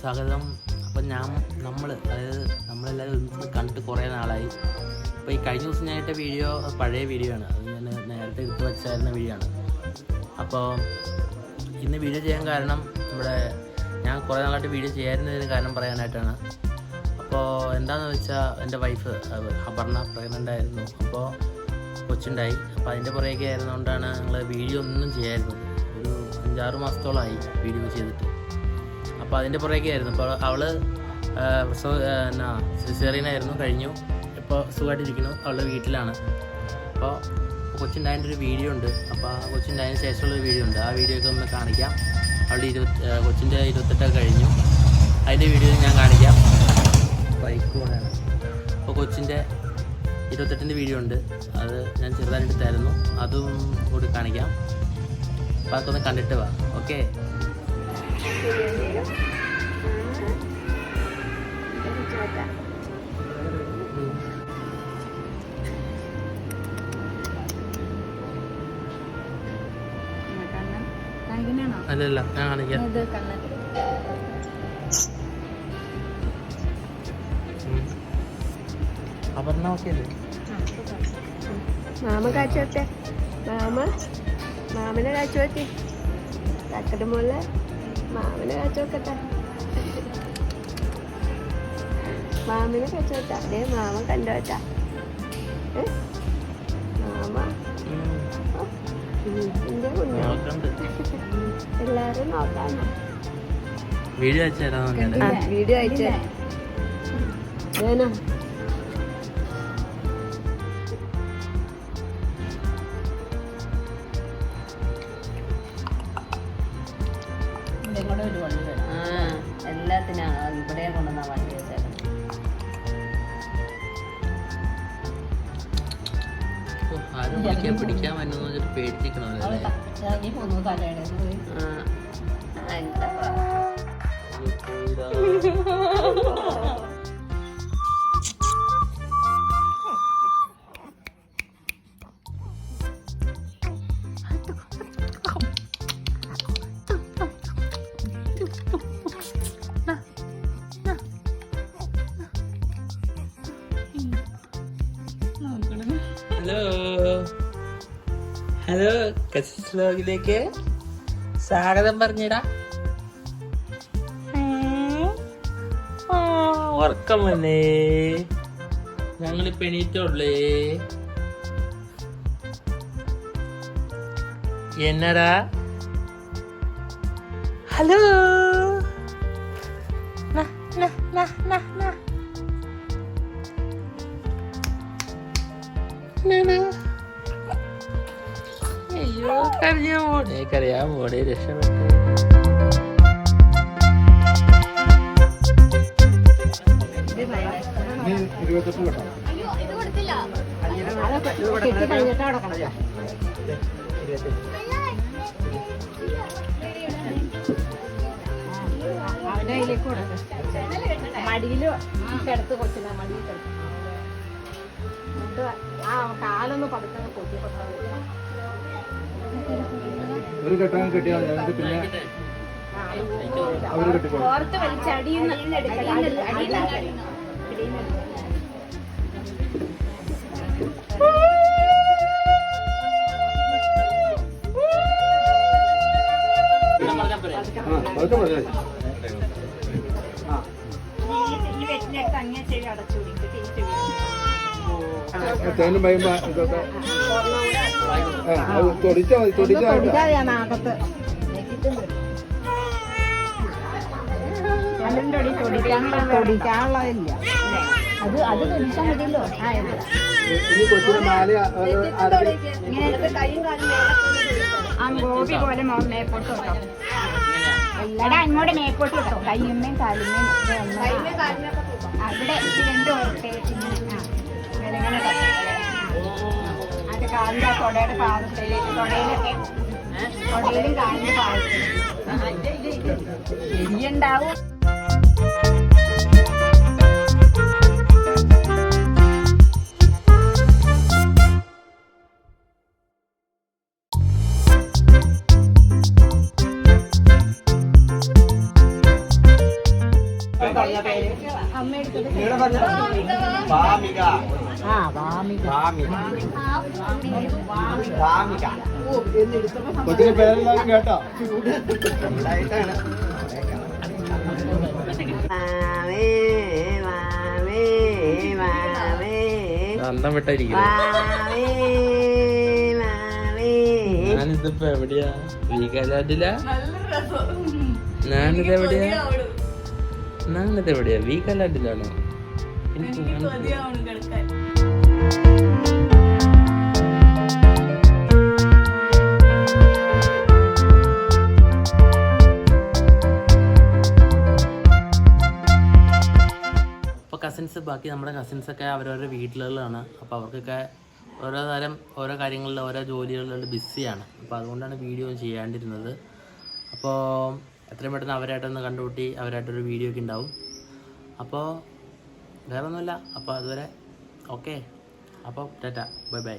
സ്വാഗതം. അപ്പം ഞാൻ നമ്മൾ അതായത് നമ്മളെല്ലാവരും കണ്ടിട്ട് കുറേ നാളായി. അപ്പോൾ ഈ കഴിഞ്ഞ ദിവസം ഞാൻ വീഡിയോ പഴയ വീഡിയോ ആണ്. അത് ഞാൻ നേരത്തെ എടുത്ത് വെച്ചായിരുന്ന വീഡിയോ ആണ്. അപ്പോൾ ഇന്ന് വീഡിയോ ചെയ്യാൻ കാരണം നമ്മുടെ ഞാൻ കുറേ നാളായിട്ട് വീഡിയോ ചെയ്യാതിരുന്നതിന് കാരണം പറയാനായിട്ടാണ്. അപ്പോൾ എന്താണെന്ന് വെച്ചാൽ എന്റെ വൈഫ് അപർണ പ്രഗ്നന്റ് ആയിരുന്നു. അപ്പോൾ കൊച്ചുണ്ടായി. അപ്പോൾ അതിന്റെ പുറകെ ആയിരുന്നുകൊണ്ടാണ് ഞങ്ങൾ വീഡിയോ ഒന്നും ചെയ്യായിരുന്നത് ഒരു അഞ്ചാറ് മാസത്തോളമായി വീഡിയോ ചെയ്തിട്ട്. അപ്പോൾ അതിന്റെ പുറകെയായിരുന്നു അപ്പോൾ അവൾ എന്നാ സിസേറിയനായിരുന്നു കഴിഞ്ഞു. ഇപ്പോൾ സുഖമായിട്ടിരിക്കുന്നു അവളുടെ വീട്ടിലാണ്. അപ്പോൾ കൊച്ചുണ്ടായതിന്റെ ഒരു വീഡിയോ ഉണ്ട്. അപ്പോൾ ആ കൊച്ചുണ്ടായതിന് ശേഷമുള്ളൊരു വീഡിയോ ഉണ്ട്. ആ വീഡിയോ ഒക്കെ ഒന്ന് കാണിക്കാം. അവളുടെ ഇരുപത്തി ആ, കൊച്ചിന്റെ ഇരുപത്തെട്ടൊക്കെ കഴിഞ്ഞു. അതിന്റെ വീഡിയോ ഞാൻ കാണിക്കാം. ബൈക്ക് പോകണതാണ് അപ്പോൾ കൊച്ചിന്റെ ഇരുപത്തെട്ടിന്റെ വീഡിയോ ഉണ്ട്. അത് ഞാൻ ചെറുതായിട്ട് തരുന്നു അതും കൂടി കാണിക്കാം. അപ്പോൾ അതൊന്ന് കണ്ടിട്ട് വാ. ഓക്കെ? അല്ലല്ല ഞാൻ കാണിക്കാം. അപർണ ഓക്കെ അല്ലേ മാമ കാച്ചോട്ടെ മാമ മാമനെ കാച്ചോട്ടെ ചക്കര മോളെ മാമനെ കാച്ചോക്കട്ടെ മാമിന് കാച്ചോട്ടാ അതേ മാമ കണ്ടോട്ടാ മാമ. എന്റെ കുഞ്ഞു. എല്ലാരും നോക്കാനോ വീഡിയോ അയച്ചു വീഡിയോ അയച്ചു വിളിക്കാൻ പിടിക്കാൻ വരുന്നു വെച്ചിട്ട് പേടിച്ചിരിക്കണമല്ലോ എന്താ ഹലോ കസിസ് വ്ലോഗിലേക്ക് സ്വാഗതം പറഞ്ഞിടാ. ഉറക്കം വന്നേ. ഞങ്ങൾ പെണീറ്റുള്ളേ എന്നടാ? ഹലോ. അയ്യോ കരഞ്ഞ മോനെ കെട്ടി അവന്റെ കയ്യിലേക്ക് കൊടുക്കും മടിയിൽ കിടത്ത് കൊച്ചിനെ മടിയിൽ കിടത്ത് ആ കാലൊന്ന് പതുക്കെ കൊത്തി ഒരു കെട്ടാൻ കെട്ടിയാൽ ഞങ്ങൾക്ക് പിന്നെ അവർ കെട്ടിക്കോളും. ഓർത്ത് വലിച്ചടിയുന്ന ആ അതൊക്കെ പറഞ്ഞാൽ ആ തേനും പയുമ്പോ ഇതൊക്കെ. തൊടിച്ചാൽ മതി അടി തൊടിക്കാനുള്ള തൊടിക്കാനുള്ളതില്ല അത് അത് തൊടിച്ചാൽ മതിയല്ലോ ആ ഗോപി പോലെ മേപ്പോട്ട് കേട്ടോ എടാ അങ്ങോട്ട് മേപ്പോട്ട് കേട്ടോ കയ്യമ്മയും കാലുമ്മയും അവിടെ ഇത് രണ്ടും ഓർത്തെ ഇങ്ങനെ അത് കാലിന്റെ ആ തൊടയുടെ പാദത്തിലേക്ക് തൊടയിലൊക്കെ തൊടയിലും കാലിന്റെ പാദത്തിലും എരിയുണ്ടാവും ആ വാമിക. കൊച്ചിന്റെ പേരെല്ലാവരും കേട്ടോ. ഉണ്ടായിട്ടാണ് മാമേ മാമേ മാമേ അന്തം വിട്ടായിരിക്കും ഞാനിതിപ്പോ എവിടെയാ? വീഗാലാൻഡില ഞാനിത് എവിടെയാ? എനിക്ക് മനസ്സിലായി. അപ്പോൾ കസിൻസ് ബാക്കി നമ്മുടെ കസിൻസൊക്കെ അവരവരുടെ വീട്ടിലുള്ളതാണ്. അപ്പോൾ അവർക്കൊക്കെ ഓരോ തരം ഓരോ കാര്യങ്ങളിൽ ഓരോ ജോലികളിലുള്ള ബിസിയാണ് അപ്പോൾ അതുകൊണ്ടാണ് വീഡിയോ ചെയ്യാണ്ടിരുന്നത്. അപ്പോൾ എത്രയും പെട്ടെന്ന് അവരായിട്ടൊന്ന് കണ്ടുകൂട്ടി അവരായിട്ടൊരു വീഡിയോ ഒക്കെ ഉണ്ടാവും. അപ്പോൾ വേറെ ഒന്നുമില്ല അപ്പോൾ അതുവരെ ഓക്കെ. അപ്പോൾ ടാറ്റ. Bye bye.